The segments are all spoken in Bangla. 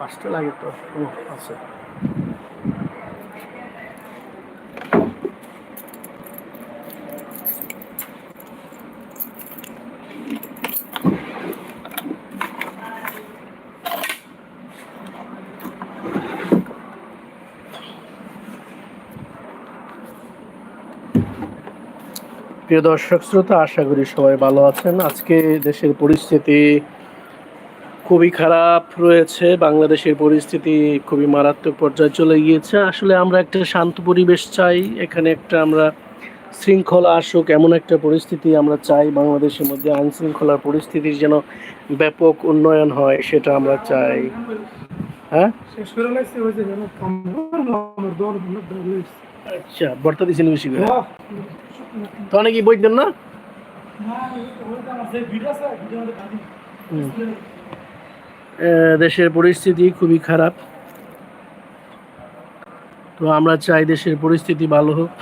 পাঁচটা লাগে তো, ও আচ্ছা প্রিয় দর্শক, শ্রোতা, আশা করি সবাই ভালো আছেন। আজকে দেশের পরিস্থিতি খুবই খারাপ রয়েছে। বাংলাদেশের পরিস্থিতি খুবই মারাত্মক পর্যায়ে চলে গিয়েছে। আসলে আমরা একটা শান্ত পরিবেশ চাই। এখানে একটা আমরা শৃঙ্খলা আসুক এমন একটা পরিস্থিতি আমরা চাই। বাংলাদেশের মধ্যে আইন শৃঙ্খলার পরিস্থিতির যেন ব্যাপক উন্নয়ন হয় সেটা আমরা চাই। হ্যাঁ? আচ্ছা বর্তা দিয়েছেন বেশি করে। তো অনেকেই বই দেন না? হুম। দেশের পরিস্থিতি খুবই খারাপ। তো আমরা চাই দেশের পরিস্থিতি ভালো হোক।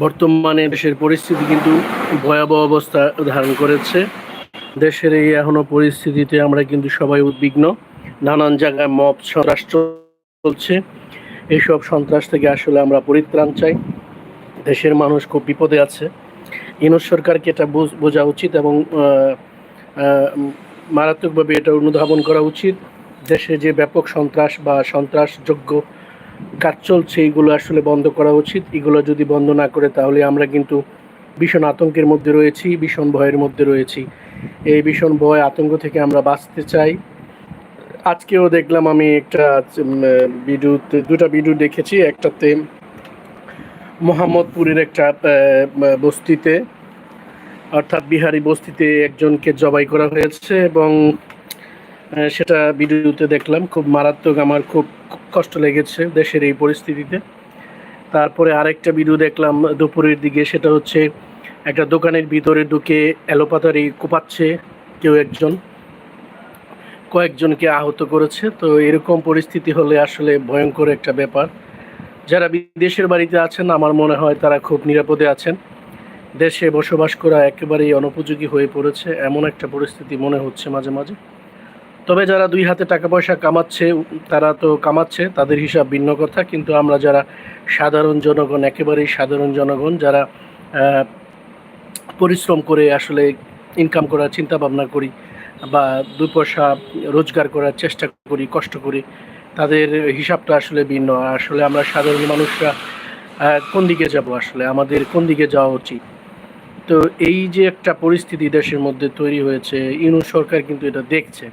বর্তমানে দেশের পরিস্থিতি কিন্তু ভয়াবহ অবস্থা ধারণ করেছে। দেশের এই এখনও পরিস্থিতিতে আমরা কিন্তু সবাই উদ্বিগ্ন। নানান জায়গায় মব, সন্ত্রাস চলছে। এইসব সন্ত্রাস থেকে আসলে আমরা পরিত্রাণ চাই। দেশের মানুষ খুব বিপদে আছে। ইউনুস সরকারকে এটা বুঝ- উচিত এবং মারাত্মকভাবে এটা অনুধাবন করা উচিত। দেশে যে ব্যাপক সন্ত্রাস বা সন্ত্রাসযোগ্য কাজ চলছে, এগুলো আসলে বন্ধ করা উচিত। এগুলো যদি বন্ধ না করে, তাহলে আমরা কিন্তু ভীষণ আতঙ্কের মধ্যে রয়েছি, ভীষণ ভয়ের মধ্যে রয়েছি। এই ভীষণ ভয়, আতঙ্ক থেকে আমরা বাঁচতে চাই। আজকেও দেখলাম আমি একটা ভিডিওতে দুটা ভিডিও দেখেছি। একটাতে মোহাম্মদপুরের একটা বস্তিতে, অর্থাৎ বিহারি বস্তিতে একজনকে জবাই করা হয়েছে এবং সেটা ভিডিওতে দেখলাম। খুব মারাত্মক, আমার খুব কষ্ট লেগেছে দেশের এই পরিস্থিতিতে। তারপরে আরেকটা ভিডিও দেখলাম দুপুরের দিকে, সেটা হচ্ছে একটা দোকানের ভিতরে ঢুকে এলোপাতারি কোপাচ্ছে কেউ একজন, কয়েকজনকে আহত করেছে। তো এরকম পরিস্থিতি হলে আসলে ভয়ঙ্কর একটা ব্যাপার। যারা বিদেশের বাড়িতে আছেন, আমার মনে হয় তারা খুব নিরাপদে আছেন। দেশে বসবাস করা একেবারেই অনুপযোগী হয়ে পড়েছে, এমন একটা পরিস্থিতি মনে হচ্ছে মাঝে মাঝে। তবে যারা দুই হাতে টাকা পয়সা কামাচ্ছে, তারা তো কামাচ্ছে, তাদের হিসাব ভিন্ন কথা। কিন্তু আমরা যারা সাধারণ জনগণ, একেবারেই সাধারণ জনগণ, যারা পরিশ্রম করে আসলে ইনকাম করার চিন্তা ভাবনা করি বা দুই পয়সা রোজগার করার চেষ্টা করি, কষ্ট করি, তাদের হিসাবটা আসলে ভিন্ন। আসলে আমরা সাধারণ মানুষরা কোন দিকে যাব আসলে? আমাদের কোন দিকে যাওয়া উচিত? তো এই যে একটা পরিস্থিতি দেশের মধ্যে তৈরি হয়েছে, ইউনুস সরকার কিন্তু এটা দেখছে।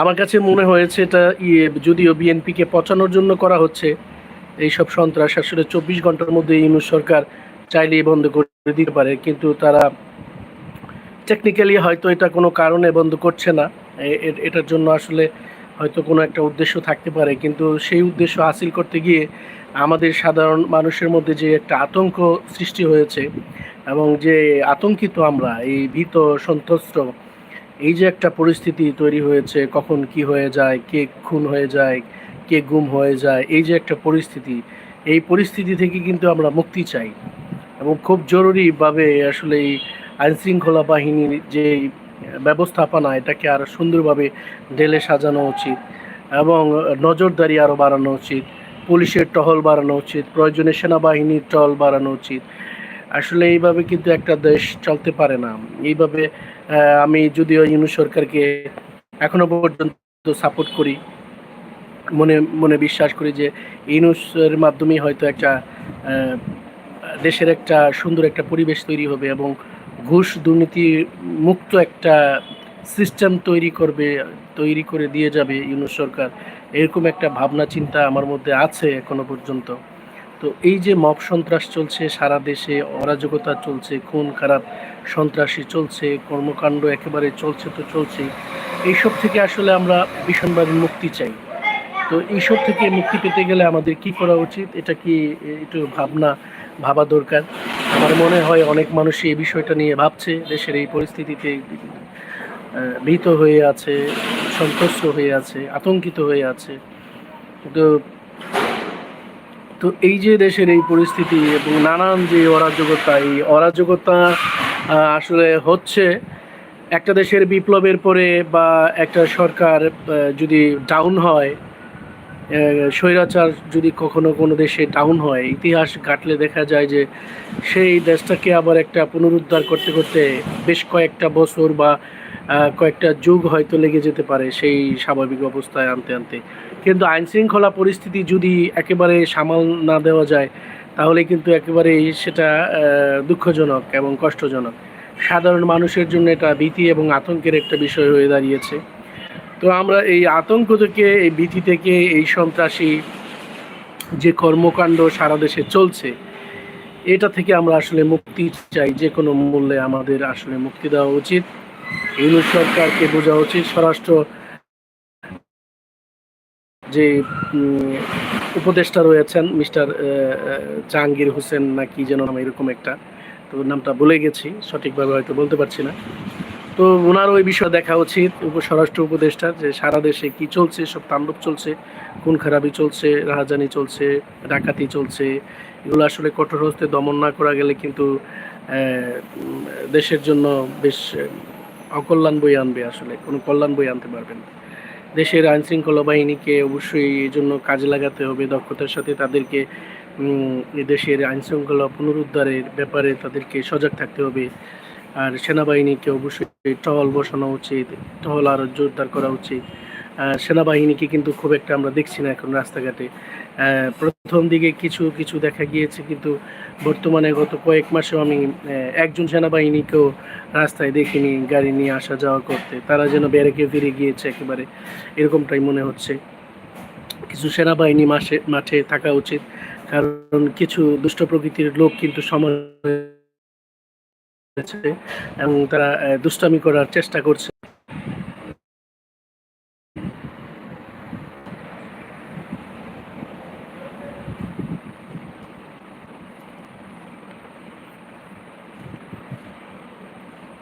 আমার কাছে মনে হয়েছে এটা ইয়ে যদিও বিএনপিকে পচানোর জন্য করা হচ্ছে, এইসব সন্ত্রাস আসলে চব্বিশ ঘণ্টার মধ্যে ইউনুস সরকার চাইলেই বন্ধ করে দিতে পারে, কিন্তু তারা টেকনিক্যালি হয়তো এটা কোনো কারণে বন্ধ করছে না এটার জন্য আসলে হয়তো কোনো একটা উদ্দেশ্য থাকতে পারে, কিন্তু সেই উদ্দেশ্য হাসিল করতে গিয়ে আমাদের সাধারণ মানুষের মধ্যে যে একটা আতঙ্ক সৃষ্টি হয়েছে এবং যে আতঙ্কিত আমরা, এই ভীত সন্ত্রস্ত এই যে একটা পরিস্থিতি তৈরি হয়েছে, কখন কি হয়ে যায়, কে খুন হয়ে যায়, কে গুম হয়ে যায়, এই যে একটা পরিস্থিতি, এই পরিস্থিতি থেকে কিন্তু আমরা মুক্তি চাই। এবং খুব জরুরিভাবে আসলে এই আইনশৃঙ্খলা বাহিনীর যে ব্যবস্থাপনা, এটাকে আরও সুন্দরভাবে ঢেলে সাজানো উচিত এবং নজরদারি আরও বাড়ানো উচিত, পুলিশের টহল বাড়ানো উচিত, প্রয়োজনে সেনাবাহিনীর টহল বাড়ানো উচিত। আসলে এইভাবে কিন্তু একটা দেশ চলতে পারে না। এইভাবে আমি যদিও ইউনু সরকারকে এখনও পর্যন্ত সাপোর্ট করি, মনে মনে বিশ্বাস করি যে ইউনুসের মাধ্যমেই হয়তো একটা দেশের একটা সুন্দর একটা পরিবেশ তৈরি হবে এবং ঘুষ দুর্নীতি মুক্ত একটা সিস্টেম তৈরি করবে, তৈরি করে দিয়ে যাবে ইউনুস সরকার। এরকম একটা ভাবনা, চিন্তা আমার মধ্যে আছে এখনও পর্যন্ত। তো এই যে মব সন্ত্রাস চলছে সারা দেশে, অরাজকতা চলছে, খুন, খারাপ সন্ত্রাসী চলছে, কর্মকাণ্ড একেবারে চলছে তো চলছেই, এইসব থেকে আসলে আমরা ভীষণভাবে মুক্তি চাই। তো এইসব থেকে মুক্তি পেতে গেলে আমাদের কি করা উচিত, এটা কি একটু ভাবনা, ভাবা দরকার? আমার মনে হয় অনেক মানুষই এই বিষয়টা নিয়ে ভাবছে, দেশের এই পরিস্থিতিতে ভীত হয়ে আছে সন্তুষ্ট হয়ে আছে, আতঙ্কিত হয়ে আছে। তো তো এই যে দেশের এই পরিস্থিতি এবং নানান যে অরাজকতা, এই অরাজকতা আসলে হচ্ছে, একটা দেশের বিপ্লবের পরে বা একটা সরকার যদি ডাউন হয় স্বৈরাচার যদি কখনো কোনো দেশে ডাউন হয়, ইতিহাস ঘাটলে দেখা যায় যে সেই দেশটাকে আবার একটা পুনরুদ্ধার করতে করতে বেশ কয়েকটা বছর বা কয়েকটা যুগ হয়তো লেগে যেতে পারে সেই স্বাভাবিক অবস্থায় আনতে আনতে। কিন্তু আইন শৃঙ্খলা পরিস্থিতি যদি একেবারে সামাল না দেওয়া যায়, তাহলে কিন্তু একেবারেই সেটা দুঃখজনক এবং কষ্টজনক। সাধারণ মানুষের জন্য এটা ভীতি এবং আতঙ্কের একটা বিষয় হয়ে দাঁড়িয়েছে। তো আমরা এই আতঙ্ক থেকে, এই ভীতি থেকে এই সন্ত্রাসী যে কর্মকাণ্ড সারা দেশে চলছে, এটা থেকে আমরা আসলে মুক্তি চাই, যে কোনো মূল্যে আমাদের আসলে মুক্তি দেওয়া উচিত। ইউনুস সরকারকে বোঝা উচিত, স্বরাষ্ট্র যে উপদেষ্টা রয়েছেন, মিস্টার জাহাঙ্গীর হোসেন না কি যেন নাম এরকম একটা, তো নামটা বলে গেছি, সঠিকভাবে হয়তো বলতে পারছি না। তো ওনার ওই বিষয়ে দেখা উচিত স্বরাষ্ট্র উপদেষ্টা, যে সারা দেশে কি চলছে, সব তাণ্ডব চলছে, খুন খারাপি চলছে, রাহাজানি চলছে, ডাকাতি চলছে, এগুলো আসলে কঠোর হস্তে দমন না করা গেলে কিন্তু দেশের জন্য বেশ অকল্যাণ বই আনবে আসলে, কোনো কল্যাণ বই আনতে পারবে না। দেশের আইনশৃঙ্খলা বাহিনীকে অবশ্যই এই জন্য কাজে লাগাতে হবে, দক্ষতার সাথে তাদেরকে দেশের আইনশৃঙ্খলা পুনরুদ্ধারের ব্যাপারে তাদেরকে সজাগ থাকতে হবে। আর সেনাবাহিনীকে অবশ্যই টহল বসানো উচিত, টহল আরও জোরদার করা উচিত। সেনাবাহিনীকে কিন্তু খুব একটা আমরা দেখছি না এখন রাস্তাঘাটে। প্রথম দিকে কিছু কিছু দেখা গিয়েছে, কিন্তু বর্তমানে গত কয়েক মাসেও আমি একজন সেনাবাহিনীকেও রাস্তায় দেখিনি গাড়ি নিয়ে আসা যাওয়া করতে। তারা যেন ব্যারেকে ফিরে গিয়েছে একেবারে, এরকমটাই মনে হচ্ছে। কিছু সেনাবাহিনী মাসে, মাঠে থাকা উচিত, কারণ কিছু দুষ্ট প্রকৃতির লোক কিন্তু সময় এবং তারা দুষ্টামি করার চেষ্টা করছে।